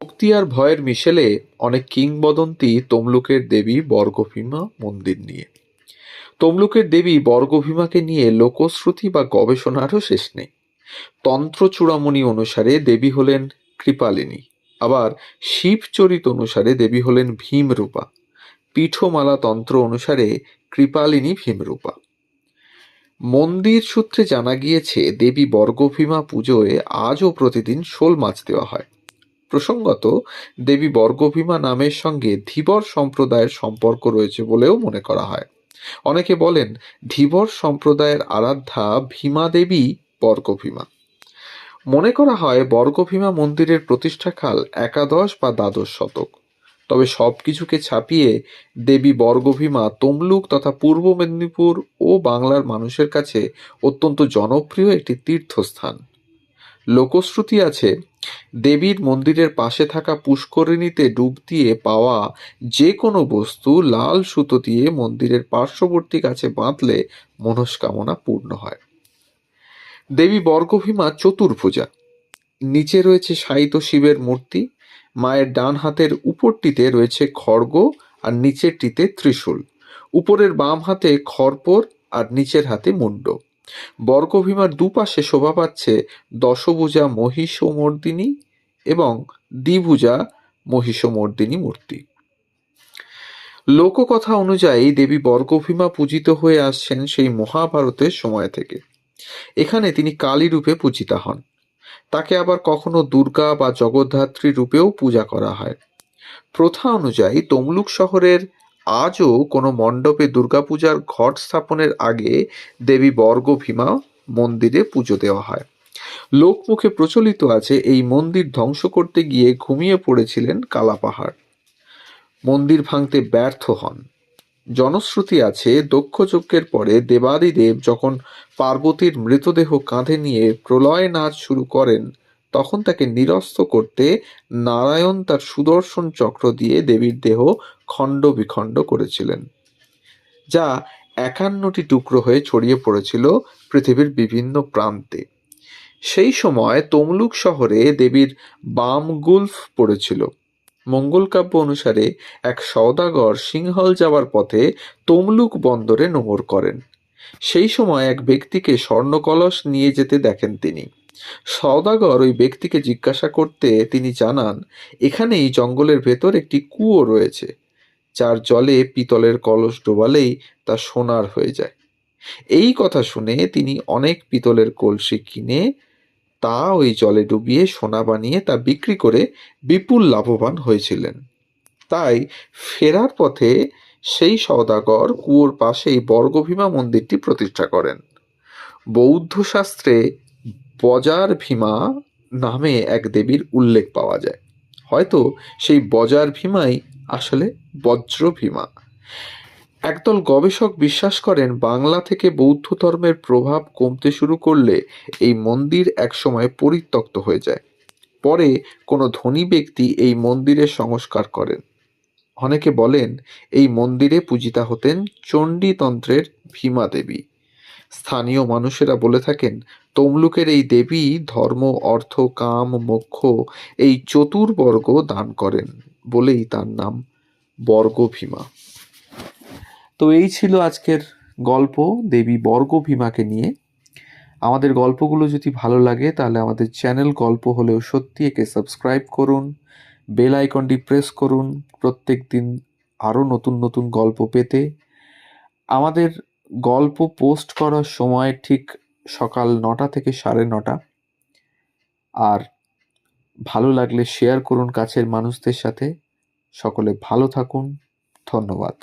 ভক্তি আর ভয়ের মিশেলে অনেক কিংবদন্তি তমলুকের দেবী বর্গভীমা মন্দির নিয়ে। তমলুকের দেবী বর্গভীমাকে নিয়ে লোকশ্রুতি বা গবেষণারও শেষ নেই। তন্ত্র চূড়ামণি অনুসারে দেবী হলেন কৃপালিনী, আবার শিবচরিত অনুসারে দেবী হলেন ভীমরূপা। পীঠমালা তন্ত্র অনুসারে কৃপালিনী ভীমরূপা। মন্দির সূত্রে জানা গিয়েছে, দেবী বর্গভীমা পুজোয় আজও প্রতিদিন শোল মাছ দেওয়া হয়। প্রসঙ্গত, দেবী বর্গভীমা নামের সঙ্গে ধীবর সম্প্রদায়ের সম্পর্ক রয়েছে বলেও মনে করা হয়। অনেকে বলেন, ধীবর সম্প্রদায়ের আরাধ্যা ভীমা দেবী, বর্গভীমা। মনে করা হয়, বর্গভীমা মন্দিরের প্রতিষ্ঠাকাল একাদশ বা দ্বাদশ শতক। তবে সব কিছুকে ছাপিয়ে দেবী বর্গভীমা তমলুক তথা পূর্ব মেদিনীপুর ও বাংলার মানুষের কাছে অত্যন্ত জনপ্রিয় একটি তীর্থস্থান। লোকশ্রুতি আছে, দেবীর মন্দিরের পাশে থাকা পুষ্করিণীতে ডুব দিয়ে পাওয়া যে কোনো বস্তু লাল সুতো দিয়ে মন্দিরের পার্শ্ববর্তী গাছে বাঁধলে মনস্কামনা পূর্ণ হয়। দেবী বর্গভীমা চতুর্ভুজা। নিচে রয়েছে শায়িত শিবের মূর্তি, মায়ের ডান হাতের উপরটিতে রয়েছে খড়গ আর নিচেরটিতে ত্রিশূল। উপরের বাম হাতে খড়পর আর নিচের হাতে মুন্ড। বর্গভীমার দুপাশে শোভা পাচ্ছে দশভুজা মহিষমর্দিনী এবং দ্বিভুজা মহিষমর্দিনী মূর্তি। লোককথা অনুযায়ী দেবী বর্গভীমা পূজিত হয়ে আসছেন সেই মহাভারতের সময় থেকে। এখানে তিনি কালী রূপে পূজিতা হন। তাকে আবার কখনো দুর্গা বা জগদ্ধাত্রী রূপেও পূজা করা হয়। প্রথা অনুযায়ী তমলুক শহরের আজও কোনো মণ্ডপে দুর্গাপূজার ঘট স্থাপনের আগে দেবী বর্গভীমা মন্দিরে পুজো দেওয়া হয়। লোকমুখে প্রচলিত আছে এই মন্দির ধ্বংস করতে গিয়ে ঘুমিয়ে পড়েছিলেন কালাপাহাড়। মন্দির ভাঙতে ব্যর্থ হন। জনশ্রুতি আছে দক্ষ যজ্ঞের পরে দেবাদিদেব যখন পার্বতীর মৃতদেহ কাঁধে নিয়ে প্রলয় নাচ শুরু করেন, তখন তাকে নিরস্ত করতে নারায়ণ তার সুদর্শন চক্র দিয়ে দেবীর দেহ খণ্ড বিখণ্ড করেছিলেন, যা একান্নটি টুকরো হয়ে ছড়িয়ে পড়েছিল পৃথিবীর বিভিন্ন প্রান্তে। সেই সময় তমলুক শহরে দেবীর বাম গুলফ পড়েছিল। মঙ্গলকাব্য অনুসারে এক সওদাগর সিংহল যাওয়ার পথে তমলুক বন্দরে নোঙর করেন। সেই সময় এক ব্যক্তিকে স্বর্ণকলস নিয়ে যেতে দেখেন তিনি। সওদাগর ওই ব্যক্তিকে জিজ্ঞাসা করতে তিনি জানান, এখানেই জঙ্গলের ভেতর একটি কুয়ো রয়েছে। যার জলে পিতলের কলস ডোবালেই তা সোনার হয়ে যায়। এই কথা শুনে তিনি অনেক পিতলের কলসি কিনে তা ওই জলে ডুবিয়ে সোনা বানিয়ে তা বিক্রি করে বিপুল লাভবান হয়েছিলেন। তাই ফেরার পথে সেই সওদাগর কুয়োর পাশেই বর্গভীমা মন্দিরটি প্রতিষ্ঠা করেন। বৌদ্ধ শাস্ত্রে বজার ভীমা নামে এক দেবীর উল্লেখ পাওয়া যায়। হয়তো সেই বজার ভীমাই আসলে বজ্র ভীমা। একদল গবেষক বিশ্বাস করেন, বাংলা থেকে বৌদ্ধ ধর্মের প্রভাব কমতে শুরু করলে এই মন্দির একসময় পরিত্যক্ত হয়ে যায়। পরে কোনো ধনী ব্যক্তি এই মন্দিরের সংস্কার করেন। অনেকে বলেন, এই মন্দিরে পূজিতা হতেন চণ্ডীতন্ত্রের ভীমা দেবী। স্থানীয় মানুষেরা বলে থাকেন, তমলুকের এই দেবী ধর্ম, অর্থ, কাম, মোক্ষ এই চতুর্বর্গ দান করেন। বলেই তার নাম বর্গভীমা। তো এই ছিল আজকের গল্প দেবী বর্গভীমাকে নিয়ে। আমাদের গল্পগুলো যদি ভালো লাগে, তাহলে আমাদের চ্যানেল গল্প হলেও সত্যি একে সাবস্ক্রাইব করুন, বেল আইকনটি প্রেস করুন, প্রত্যেক দিন আরও নতুন নতুন গল্প পেতে। আমাদের গল্প পোস্ট করার সময় ঠিক সকাল নটা থেকে সাড়ে নটা। আর ভালো লাগলে শেয়ার করুন কাছের মানুষদের সাথে। সকলে ভালো থাকুন। ধন্যবাদ।